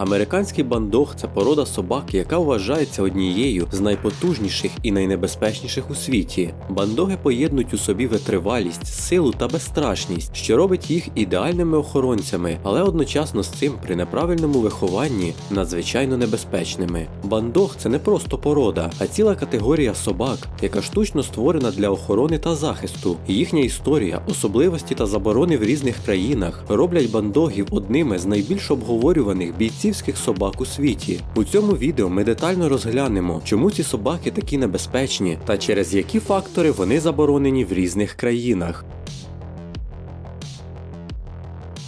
Американський бандох це порода собак, яка вважається однією з найпотужніших і найнебезпечніших у світі. Бандоги поєднують у собі витривалість, силу та безстрашність, що робить їх ідеальними охоронцями, але одночасно з цим при неправильному вихованні надзвичайно небезпечними. Бандог це не просто порода, а ціла категорія собак, яка штучно створена для охорони та захисту. Їхня історія, особливості та заборони в різних країнах роблять бандогів одними з найбільш обговорюваних бійцівських собак у світі. У цьому відео ми детально розглянемо, чому ці собаки такі небезпечні та через які фактори вони заборонені в різних країнах.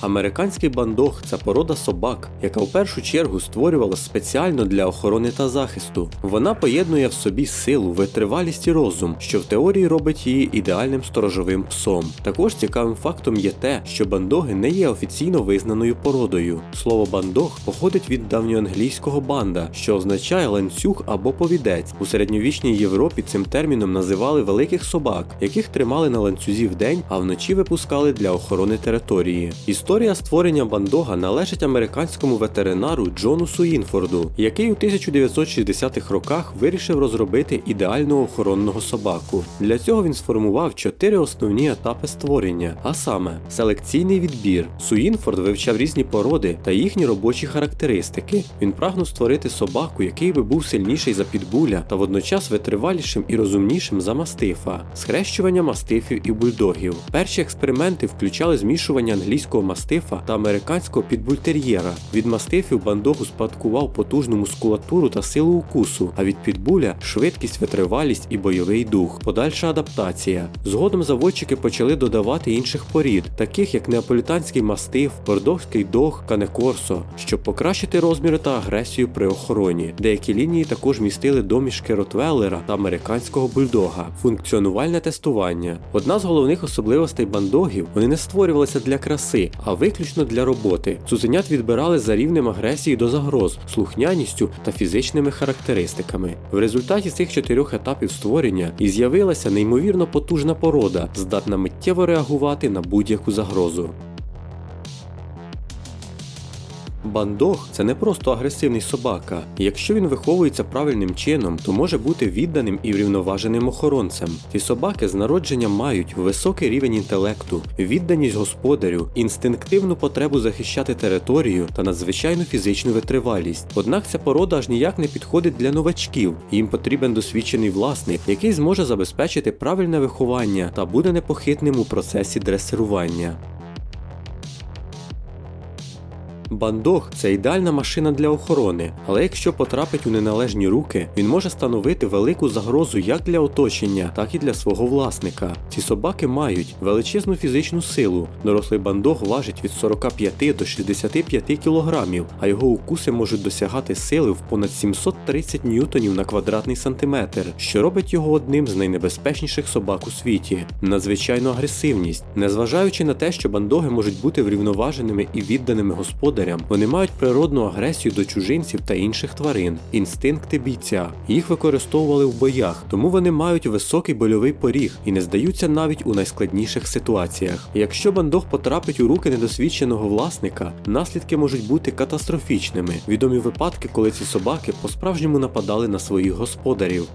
Американський бандог це порода собак, яка в першу чергу створювалася спеціально для охорони та захисту. Вона поєднує в собі силу, витривалість і розум, що в теорії робить її ідеальним сторожовим псом. Також цікавим фактом є те, що бандоги не є офіційно визнаною породою. Слово бандог походить від давньоанглійського банда, що означає ланцюг або повідець. У середньовічній Європі цим терміном називали великих собак, яких тримали на ланцюзі вдень, а вночі випускали для охорони території. Історія створення бандога належить американському ветеринару Джону Суїнфорду, який у 1960-х роках вирішив розробити ідеального охоронного собаку. Для цього він сформував чотири основні етапи створення, а саме селекційний відбір. Суїнфорд вивчав різні породи та їхні робочі характеристики. Він прагнув створити собаку, який би був сильніший за підбуля та водночас витривалішим і розумнішим за мастифа, схрещування мастифів і бульдогів. Перші експерименти включали змішування англійського мастифа та американського підбультер'єра. Від мастифів бандог успадкував потужну мускулатуру та силу укусу, а від підбуля швидкість, витривалість і бойовий дух. Подальша адаптація. Згодом заводчики почали додавати інших порід, таких як неаполітанський мастиф, бордовський дог, канекорсо, щоб покращити розміри та агресію при охороні. Деякі лінії також містили домішки ротвеллера та американського бульдога. Функціонувальне тестування. Одна з головних особливостей бандогів вони не створювалися для краси, а виключно для роботи. Цуценят відбирали за рівнем агресії до загроз, слухняністю та фізичними характеристиками. В результаті цих чотирьох етапів створення і з'явилася неймовірно потужна порода, здатна миттєво реагувати на будь-яку загрозу. Бандог це не просто агресивний собака. Якщо він виховується правильним чином, то може бути відданим і врівноваженим охоронцем. Ці собаки з народження мають високий рівень інтелекту, відданість господарю, інстинктивну потребу захищати територію та надзвичайну фізичну витривалість. Однак ця порода аж ніяк не підходить для новачків. Їм потрібен досвідчений власник, який зможе забезпечити правильне виховання та буде непохитним у процесі дресирування. Бандог це ідеальна машина для охорони, але якщо потрапить у неналежні руки, він може становити велику загрозу як для оточення, так і для свого власника. Ці собаки мають величезну фізичну силу. Дорослий бандог важить від 45 до 65 кілограмів, а його укуси можуть досягати сили в понад 730 ньютонів на квадратний сантиметр, що робить його одним з найнебезпечніших собак у світі. Надзвичайну агресивність, незважаючи на те, що бандоги можуть бути врівноваженими і відданими господарям, вони мають природну агресію до чужинців та інших тварин, інстинкти бійця. Їх використовували в боях, тому вони мають високий больовий поріг і не здаються навіть у найскладніших ситуаціях. Якщо бандог потрапить у руки недосвідченого власника, наслідки можуть бути катастрофічними. Відомі випадки, коли ці собаки по-справжньому нападали на своїх господарів.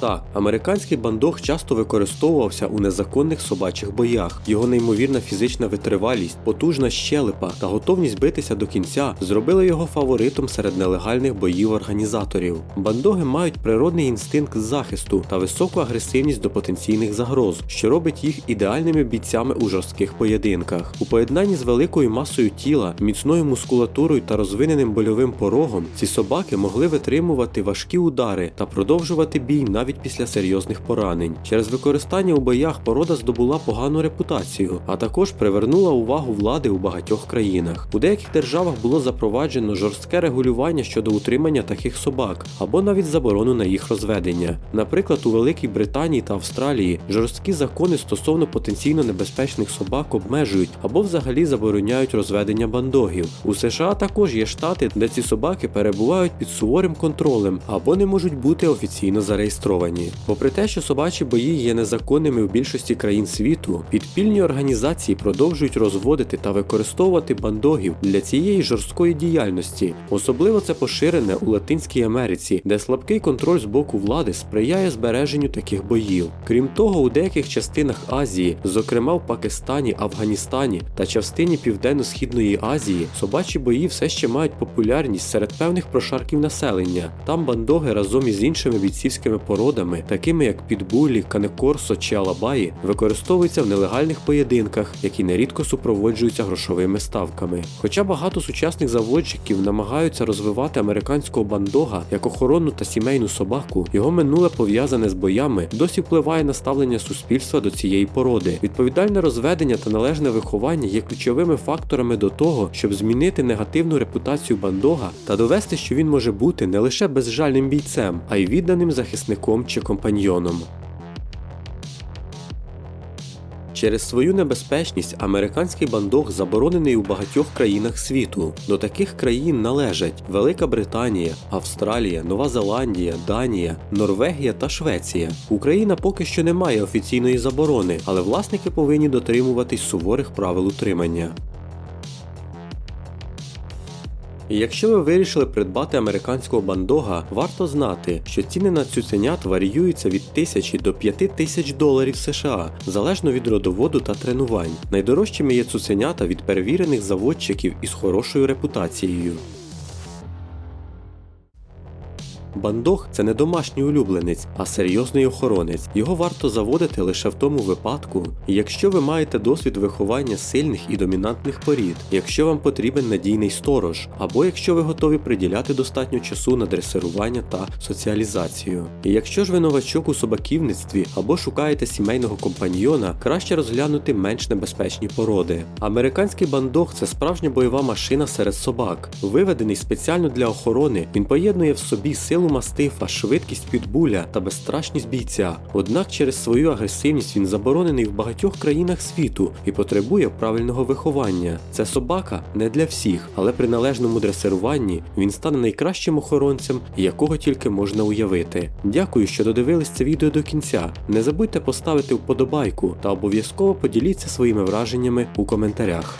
Так, американський бандог часто використовувався у незаконних собачих боях. Його неймовірна фізична витривалість, потужна щелепа та готовність битися до кінця зробили його фаворитом серед нелегальних боїв організаторів. Бандоги мають природний інстинкт захисту та високу агресивність до потенційних загроз, що робить їх ідеальними бійцями у жорстких поєдинках. У поєднанні з великою масою тіла, міцною мускулатурою та розвиненим больовим порогом ці собаки могли витримувати важкі удари та продовжувати бій навіть після серйозних поранень. Через використання у боях порода здобула погану репутацію, а також привернула увагу влади у багатьох країнах. У деяких державах було запроваджено жорстке регулювання щодо утримання таких собак або навіть заборону на їх розведення. Наприклад, у Великій Британії та Австралії жорсткі закони стосовно потенційно небезпечних собак обмежують або взагалі забороняють розведення бандогів. У США також є штати, де ці собаки перебувають під суворим контролем або не можуть бути офіційно зареєстровані. Попри те, що собачі бої є незаконними в більшості країн світу, підпільні організації продовжують розводити та використовувати бандогів для цієї жорсткої діяльності. Особливо це поширене у Латинській Америці, де слабкий контроль з боку влади сприяє збереженню таких боїв. Крім того, у деяких частинах Азії, зокрема в Пакистані, Афганістані та частині Південно-Східної Азії, собачі бої все ще мають популярність серед певних прошарків населення. Там бандоги разом із іншими бійцівськими породами, такими як підбулі, канекорсо чи алабаї, використовуються в нелегальних поєдинках, які нерідко супроводжуються грошовими ставками. Хоча багато сучасних заводчиків намагаються розвивати американського бандога як охоронну та сімейну собаку, його минуле пов'язане з боями досі впливає на ставлення суспільства до цієї породи. Відповідальне розведення та належне виховання є ключовими факторами до того, щоб змінити негативну репутацію бандога та довести, що він може бути не лише безжальним бійцем, а й відданим захисником чи компаньйоном. Через свою небезпечність американський бандог заборонений у багатьох країнах світу. До таких країн належать Велика Британія, Австралія, Нова Зеландія, Данія, Норвегія та Швеція. Україна поки що не має офіційної заборони, але власники повинні дотримуватись суворих правил утримання. Якщо ви вирішили придбати американського бандога, варто знати, що ціни на цуценят варіюються від 1000 до 5000 доларів США, залежно від родоводу та тренувань. Найдорожчими є цуценята від перевірених заводчиків із хорошою репутацією. Бандог це не домашній улюбленець, а серйозний охоронець. Його варто заводити лише в тому випадку, якщо ви маєте досвід виховання сильних і домінантних порід, якщо вам потрібен надійний сторож, або якщо ви готові приділяти достатньо часу на дресирування та соціалізацію. І якщо ж ви новачок у собаківництві або шукаєте сімейного компаньйона, краще розглянути менш небезпечні породи. Американський бандог це справжня бойова машина серед собак. Виведений спеціально для охорони, він поєднує в собі силу мастифа, швидкість підбуля та безстрашність бійця. Однак через свою агресивність він заборонений в багатьох країнах світу і потребує правильного виховання. Це собака не для всіх, але при належному дресируванні він стане найкращим охоронцем, якого тільки можна уявити. Дякую, що додивились це відео до кінця. Не забудьте поставити вподобайку та обов'язково поділіться своїми враженнями у коментарях.